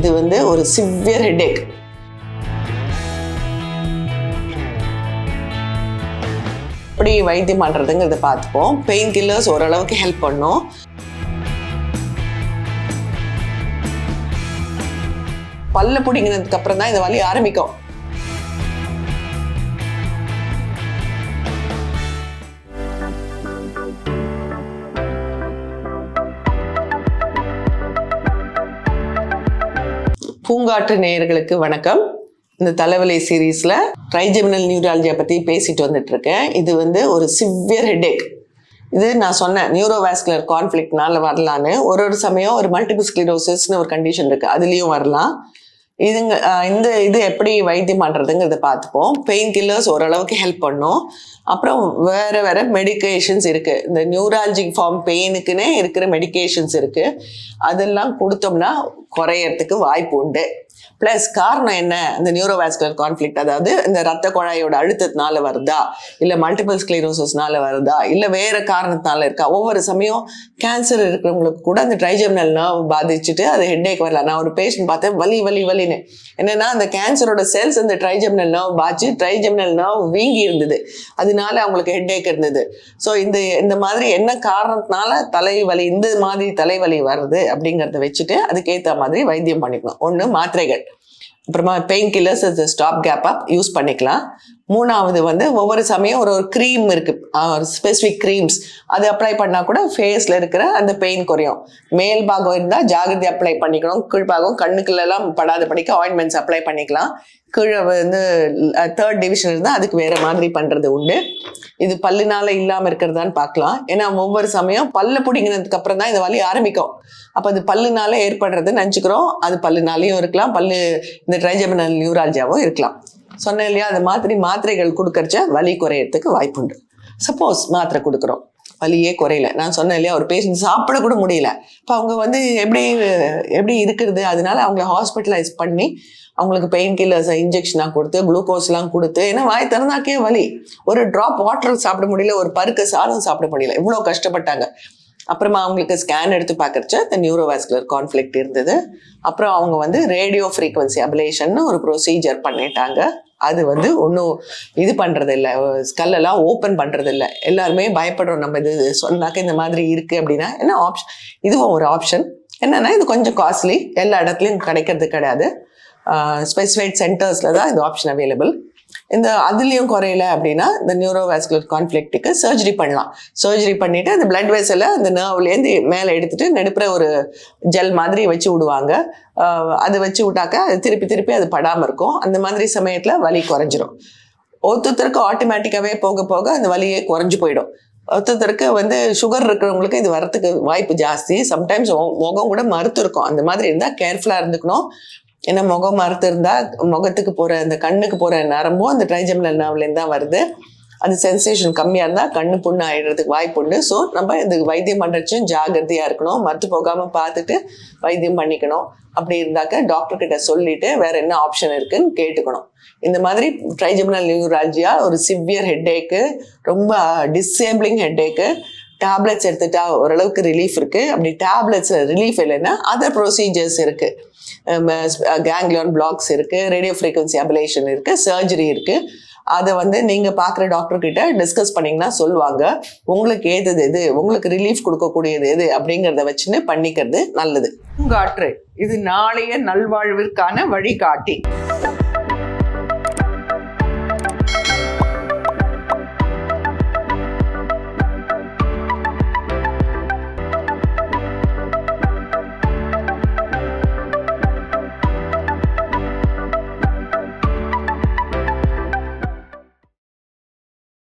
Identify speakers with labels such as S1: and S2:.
S1: இது வந்து ஒரு சிவியர் ஹெடேக் எப்படி வைத்தியம் பண்ணுறதுங்கிறத பார்த்துப்போம். பெயின் கில்லர்ஸ் ஓரளவுக்கு ஹெல்ப் பண்ணும். பல்ல பிடிங்கினதுக்கு அப்புறம் தான் இந்த வலி ஆரம்பிக்கும். பூங்காற்று நேயர்களுக்கு வணக்கம். இந்த தலைவலி சீரீஸில் ட்ரைஜெமினல் நியூராலஜியை பற்றி பேசிட்டு வந்துட்டு இருக்கேன். இது வந்து ஒரு சிவியர் ஹெடேக் இது நான் சொன்னேன் நியூரோவாஸ்குலர் கான்ஃப்ளிக்ட்னால வரலான்னு. ஒரு ஒரு சமயம் ஒரு மல்டிபிள் ஸ்க்ளிரோசிஸ்னு ஒரு கண்டிஷன் இருக்குது அதுலேயும் வரலாம். இதுங்க இந்த இது எப்படி வைத்தியம் பண்ணுறதுங்கிறத பார்த்துப்போம். பெயின் கில்லர்ஸ் ஓரளவுக்கு ஹெல்ப் பண்ணும். அப்புறம் வேறு வேறு மெடிகேஷன்ஸ் இருக்குது இந்த நியூராலஜிக் ஃபார்ம் பெயினுக்குன்னே இருக்கிற மெடிக்கேஷன்ஸ் இருக்குது அதெல்லாம் கொடுத்தோம்னா குறையறதுக்கு வாய்ப்பு உண்டு. ப்ளஸ் காரணம் என்ன? இந்த நியூரோவாஸ்குலர் கான்ஃப்ளிக்ட் அதாவது இந்த ரத்த குழாயோட அழுத்தத்தினால வருதா? இல்லை மல்டிபிள் ஸ்க்ளீரோசஸ்னால வருதா? இல்லை வேற காரணத்தினால இருக்கா? ஒவ்வொரு சமயம் கேன்சர் இருக்கிறவங்களுக்கு கூட அந்த ட்ரைஜெமினல் நர்வ் பாதிச்சுட்டு அது ஹெட்டேக் வரல. நான் ஒரு பேஷண்ட் பார்த்தேன் வலி வலி வலின்னு. என்னன்னா அந்த கேன்சரோட செல்ஸ் அந்த ட்ரைஜெமினல் நர்வ் பாதிச்சு ட்ரைஜெமினல் நர்வ் வீங்கி இருந்தது. அதனால அவங்களுக்கு ஹெட்டேக் இருந்தது. ஸோ இந்த இந்த மாதிரி என்ன காரணத்தினால தலைவலி இந்த மாதிரி தலைவலி வருது அப்படிங்கிறத வச்சுட்டு அதுக்கேற்ற மாதிரி வைத்தியம் பண்ணிக்கணும். ஒன்று மாத்திரைகள் அப்புறமா பெயின் கில்லர்ஸ் அது ஸ்டாப் கேப்பாக யூஸ் பண்ணிக்கலாம். மூணாவது வந்து ஒவ்வொரு சமயம் ஒரு ஒரு க்ரீம் இருக்குது ஒரு ஸ்பெசிஃபிக் க்ரீம்ஸ் அது அப்ளை பண்ணால் கூட ஃபேஸில் இருக்கிற அந்த பெயின் குறையும். மேல் பாகம் இருந்தால் ஜாகிரதை அப்ளை பண்ணிக்கணும். கீழ்பாகம் கண்ணுக்குள்ளெல்லாம் படாத படிக்க ஆயின்மெண்ட்ஸ் அப்ளை பண்ணிக்கலாம். கீழே வந்து தேர்ட் டிவிஷன் இருந்தால் அதுக்கு வேறு மாதிரி பண்ணுறது உண்டு. இது பல்லுனால இல்லாமல் இருக்கிறதான்னு பார்க்கலாம். ஏன்னா ஒவ்வொரு சமயம் பல்லு பிடிங்கினதுக்கு அப்புறம் தான் இந்த வலி ஆரம்பிக்கும். அப்போ அது பல்லுனால ஏற்படுறதுன்னு நினச்சிக்கிறோம். அது பல்லுனாலையும் இருக்கலாம். பல்லு இந்த ட்ரைஜெமினல் நியூராலஜியாவும் இருக்கலாம். சொன்னேன் இல்லையா அந்த மாதிரி மாத்திரைகள் கொடுக்கறச்ச வலி குறையறதுக்கு வாய்ப்புண்டு. சப்போஸ் மாத்திரை கொடுக்குறோம். வலியே குறையல. நான் சொன்னேன் இல்லையா ஒரு பேஷண்ட் சாப்பிட கூட முடியல. இப்போ அவங்க வந்து எப்படி எப்படி இருக்கிறது? அதனால அவங்கள ஹாஸ்பிட்டலைஸ் பண்ணி அவங்களுக்கு பெயின் கில்லர்ஸ் இன்ஜெக்ஷனாக கொடுத்து குளுக்கோஸ்லாம் கொடுத்து ஏன்னா வாய் திறந்தாக்கே வலி. ஒரு ட்ராப் வாட்டர் சாப்பிட முடியல ஒரு பருக்க சாதம் சாப்பிட முடியல. இவ்வளோ கஷ்டப்பட்டாங்க. அப்புறமா அவங்களுக்கு ஸ்கேன் எடுத்து பார்க்கறச்ச இந்த நியூரோவாஸ்குலர் கான்ஃப்ளிக்ட் இருந்தது. அப்புறம் அவங்க வந்து ரேடியோ ஃப்ரீக்வன்சி அபிலேஷன் ஒரு ப்ரொசீஜர் பண்ணிட்டாங்க. அது வந்து ஒன்றும் இது பண்ணுறது இல்லை ஸ்கல்லெல்லாம் ஓப்பன் பண்ணுறது இல்லை எல்லாருமே பயப்படுறோம். நம்ம இது சொன்னாக்க இந்த மாதிரி இருக்குது அப்படின்னா என்ன ஆப்ஷன் இதுவும் ஒரு ஆப்ஷன் என்னன்னா இது கொஞ்சம் காஸ்ட்லி எல்லா இடத்துலையும் கிடைக்கிறது கிடையாது. ஸ்பெசிஃபைட் சென்டர்ஸில் தான் இந்த ஆப்ஷன் அவைலபிள் இந்த அதுலேயும் குறையல அப்படின்னா இந்த நியூரோவாஸ்குலர் கான்ஃப்ளிக்ட்டுக்கு சர்ஜரி பண்ணலாம். சர்ஜரி பண்ணிவிட்டு அந்த பிளட் வெசலை அந்த நர்வ்லேருந்து மேலே எடுத்துட்டு நடுப்புற ஒரு ஜெல் மாதிரி வச்சு விடுவாங்க. அது வச்சு விட்டாக்க அது திருப்பி திருப்பி அது படாமல் இருக்கும். அந்த மாதிரி சமயத்தில் வலி குறைஞ்சிரும். ஒருத்தருக்கு ஆட்டோமேட்டிக்காகவே போக போக அந்த வலியே குறைஞ்சி போயிடும். ஒருத்தருக்கு வந்து சுகர் இருக்கிறவங்களுக்கு இது வரத்துக்கு வாய்ப்பு ஜாஸ்தி. சம்டைம்ஸ் முகம் கூட மறுத்து இருக்கும் அந்த மாதிரி இருந்தால் கேர்ஃபுல்லாக இருந்துக்கணும். ஏன்னா முகம் மறுத்து இருந்தால் முகத்துக்கு போகிற அந்த கண்ணுக்கு போகிற நரம்பும் அந்த ட்ரைஜெமினல் நாவிலேருந்து தான் வருது. அது சென்சேஷன் கம்மியாக இருந்தால் கண்ணு புண்ணு ஆயிடுறதுக்கு வாய்ப்பு உண்டு. ஸோ நம்ம இது வைத்தியம் பண்ணுறச்சும் ஜாகிரதையாக இருக்கணும். மறுத்து போகாமல் பார்த்துட்டு வைத்தியம் பண்ணிக்கணும். அப்படி இருந்தாக்க டாக்டர்கிட்ட சொல்லிட்டு வேற என்ன ஆப்ஷன் இருக்குன்னு கேட்டுக்கணும். இந்த மாதிரி ட்ரைஜெமினல் நியூராலஜியா ஒரு சிவியர் ஹெட்டேக்கு ரொம்ப டிசேபிளிங் ஹெட்டேக்கு டேப்லெட்ஸ் எடுத்துட்டா ஓரளவுக்கு ரிலீஃப் இருக்கு. அப்படி டேப்லெட்ஸ் ரிலீஃப் இல்லைன்னா அதர் ப்ரொசீஜர்ஸ் இருக்கு. கேங்லியான் பிளாக்ஸ் இருக்கு ரேடியோ ஃப்ரீக்வன்சி அபிலேஷன் இருக்கு சர்ஜரி இருக்கு. அதை வந்து நீங்கள் பார்க்குற டாக்டர் கிட்ட டிஸ்கஸ் பண்ணிங்கன்னா சொல்லுவாங்க உங்களுக்கு ஏதது எது? உங்களுக்கு ரிலீஃப் கொடுக்கக்கூடியது எது? அப்படிங்கிறத வச்சுன்னு பண்ணிக்கிறது நல்லது. பூங்காற்று இது நாளைய நல்வாழ்விற்கான வழிகாட்டி.